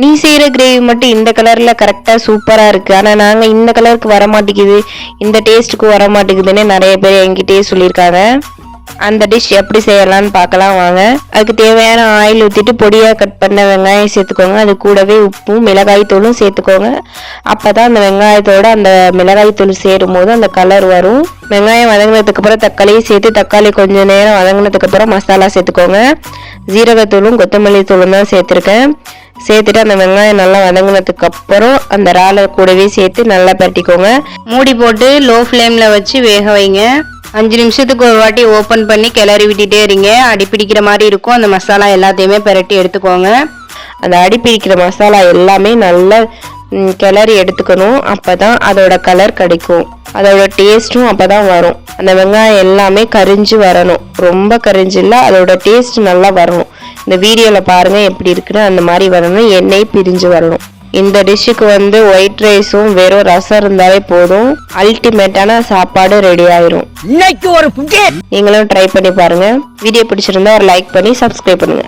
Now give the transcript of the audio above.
நீ செய்கிற கிரேவி மட்டும் இந்த கலரில் கரெக்டாக சூப்பராக இருக்குது ஆனால் நாங்கள் இந்த கலருக்கு வர மாட்டேங்குது இந்த டேஸ்ட்டுக்கு வர மாட்டேங்குதுன்னு நிறைய பேர் என்கிட்டயே சொல்லியிருக்காங்க. அந்த டிஷ் எப்படி செய்யலாம்னு பார்க்கலாம் வாங்க. அதுக்கு தேவையான ஆயில் ஊற்றிட்டு பொடியாக கட் பண்ண வெங்காயம் சேர்த்துக்கோங்க. அது கூடவே உப்பும் மிளகாய் தூளும் சேர்த்துக்கோங்க. அப்போ தான் அந்த வெங்காயத்தோட அந்த மிளகாய் தூள் சேரும் போது அந்த கலர் வரும். வெங்காயம் வதங்கினதுக்கப்புறம் தக்காளியும் சேர்த்து தக்காளி கொஞ்சம் நேரம் வதங்கினதுக்கு அப்புறம் மசாலா சேர்த்துக்கோங்க. ஜீரகத்தூளும் கொத்தமல்லி தூளும் தான் சேர்த்துருக்கேன். சேர்த்துட்டு அந்த வெங்காயம் நல்லா வதங்கினதுக்கு அப்புறம் அந்த இறாலை கூடவே சேர்த்து நல்லா பரட்டிக்கோங்க. மூடி போட்டு லோ ஃப்ளேமில் வச்சு வேக வைங்க. அஞ்சு நிமிஷத்துக்கு ஒரு வாட்டி ஓப்பன் பண்ணி கிளறி விட்டுட்டே இருங்க. அடி பிடிக்கிற மாதிரி இருக்கும். அந்த மசாலா எல்லாத்தையுமே பிரட்டி எடுத்துக்கோங்க. அந்த அடி பிடிக்கிற மசாலா எல்லாமே நல்லா கிளறி எடுத்துக்கணும். அப்போ தான் அதோட கலர் கிடைக்கும். அதோட டேஸ்ட்டும் அப்போ தான் வரும். அந்த வெங்காயம் எல்லாமே கரிஞ்சு வரணும். ரொம்ப கரிஞ்சு இல்லை அதோட டேஸ்ட் நல்லா வரணும். இந்த வீடியோவில் பாருங்கள் எப்படி இருக்குன்னு அந்த மாதிரி வரணும். எண்ணெய் பிரிஞ்சு வரணும். இந்த டிஷ்ஷுக்கு வந்து ஒயிட் ரைஸும் வெறும் ரசம் இருந்தாலே போதும். அல்டிமேட்டான சாப்பாடு ரெடி ஆயிரும். இன்னைக்கு ஒரு புகை நீங்களும் ட்ரை பண்ணி பாருங்க. வீடியோ பிடிச்சிருந்தா ஒரு லைக் பண்ணி சப்ஸ்கிரைப் பண்ணுங்க.